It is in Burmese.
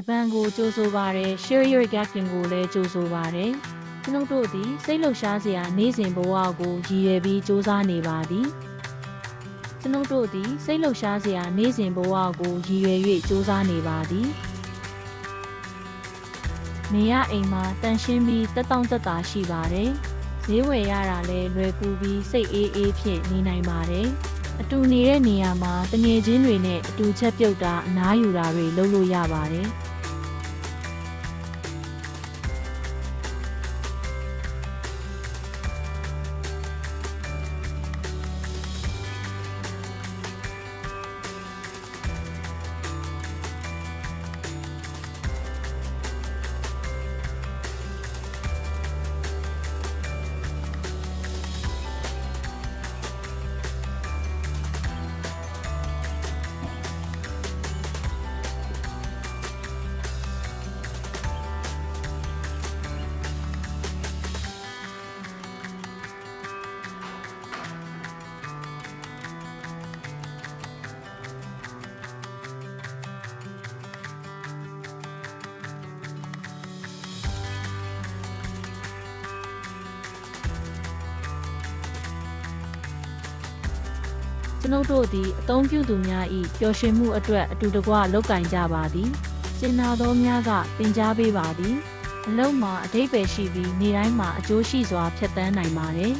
ဂျပန်ကိုကြိုဆိုပါတယ်ရှယ်ရီဂက်ကင်ကိုလည်းကြိုဆိုပါတယ်ကျွန်ုပ်တို့သည်စိတ်လှုပ်ရှားစရာနေ့စဉ်ဘဝကိုရည်ရွယ်ပြီးစူးစမ်းနေပါသည်ကျွန်ုပ်တို့သည်စိတ်လှုပ်ရှားစရာနေ့စဉ်ဘဝကိုရည်ရွယ်၍စူးစမ်းနေပါသည်နေရအိမ်မှာတန်ရှင်းပြီးတက်တောင့်တက်တာရှိပါတယ်ဈေးဝယ်ရတာလည်းလွယ်ကူပြီးစိတ်အေးအေးဖြင့်နေနိုင်ပါတယ်အတူနေတဲ့နေရာမှာတငယ်ချင်းတွေနဲ့အတူချက်ပြုတ်တာအနားယူတာတွေလုပ်လို့ရပါတယ် ကျွန်ုပ်တို့သည်အသုံးပြုသူများ၏ပျော်ရွှင်မှုအတွက်အတူတကွလုပ်ကင်ကြပါသည်ကျင်နာသောများကသင်ကြားပေးပါသည်အလုံးမှာအတိတ်ပဲရှိပြီးနေတိုင်းမှာအကျိုးရှိစွာဖြတ်တန်းနိုင်ပါတယ်